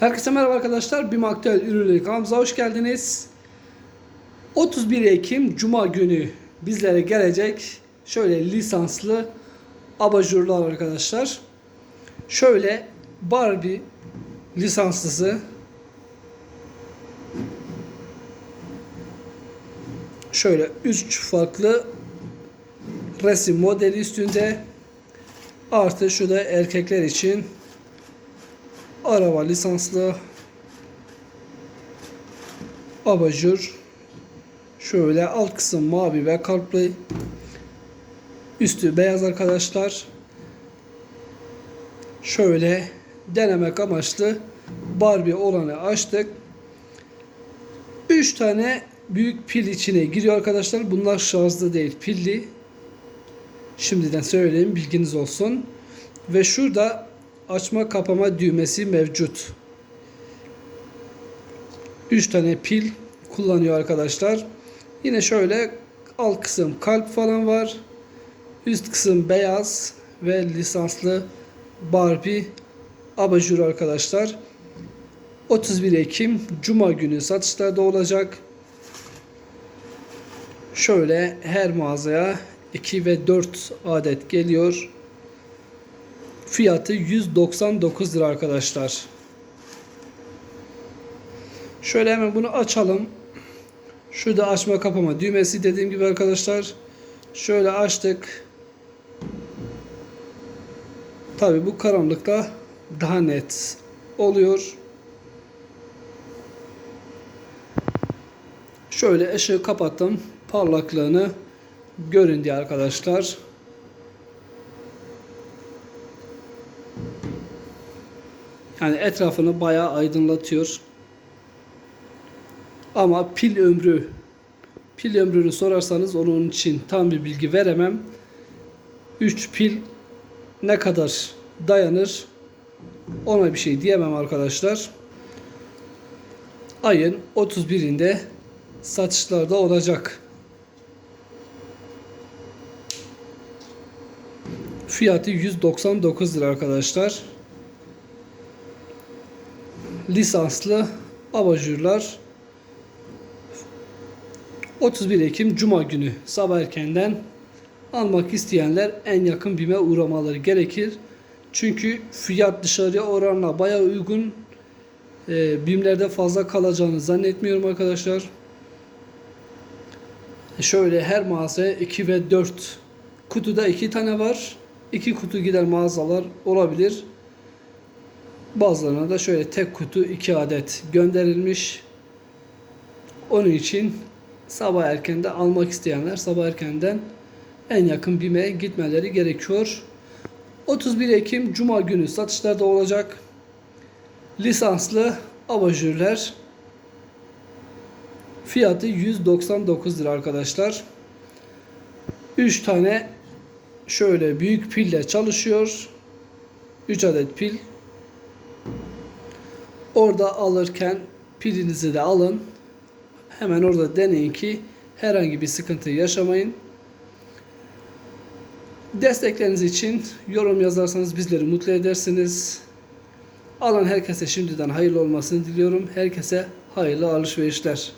Herkese merhaba arkadaşlar. BİM Aktüel Ürünleri kanalımıza hoş geldiniz. 31 Ekim Cuma günü bizlere gelecek şöyle lisanslı abajurlar arkadaşlar. Şöyle Barbie lisanslısı şöyle 3 farklı resim modeli üstünde artı şu erkekler için araba lisanslı. Abajur. Şöyle alt kısım mavi ve kalpli üstü beyaz arkadaşlar. Şöyle denemek amaçlı Barbie olanı açtık. 3 tane büyük pil içine giriyor arkadaşlar. Bunlar şarjlı değil pilli. Şimdiden söyleyeyim bilginiz olsun. Ve şurada açma kapama düğmesi mevcut. 3 tane pil kullanıyor arkadaşlar. Yine şöyle alt kısım kalp falan var. Üst kısım beyaz ve lisanslı Barbie abajur arkadaşlar. 31 Ekim Cuma günü satışlarda olacak. Şöyle her mağazaya 2 ve 4 adet geliyor. Fiyatı 199 lira arkadaşlar. Şöyle hemen bunu açalım. Şurada açma kapama düğmesi dediğim gibi arkadaşlar. Şöyle açtık. Tabi bu karanlıkta daha net oluyor. Şöyle ışığı kapattım. Parlaklığını görün diye arkadaşlar. Yani etrafını bayağı aydınlatıyor. Ama pil ömrü pil ömrünü sorarsanız onun için tam bir bilgi veremem. 3 pil ne kadar dayanır ona bir şey diyemem arkadaşlar. Ayın 31'inde satışlarda olacak. Fiyatı 199 lira arkadaşlar lisanslı abajurlar 31 Ekim Cuma günü sabah erkenden almak isteyenler en yakın BİM'e uğramaları gerekir. Çünkü fiyat dışarıya oranla bayağı uygun. E, BİM'lerde fazla kalacağını zannetmiyorum arkadaşlar. Şöyle her mağazaya 2 ve 4 kutuda 2 tane var. 2 kutu gider mağazalar olabilir. Bazılarına da şöyle tek kutu 2 adet gönderilmiş. Onun için sabah erkenden almak isteyenler sabah erkenden en yakın BİM'e gitmeleri gerekiyor. 31 Ekim Cuma günü satışlarda olacak. Lisanslı abajürler fiyatı 199 lira arkadaşlar. 3 tane şöyle büyük pille çalışıyor. 3 adet pil Orada alırken pilinizi de alın. Hemen orada deneyin ki herhangi bir sıkıntı yaşamayın. Destekleriniz için yorum yazarsanız bizleri mutlu edersiniz. Alan herkese şimdiden hayırlı olmasını diliyorum. Herkese hayırlı alışverişler.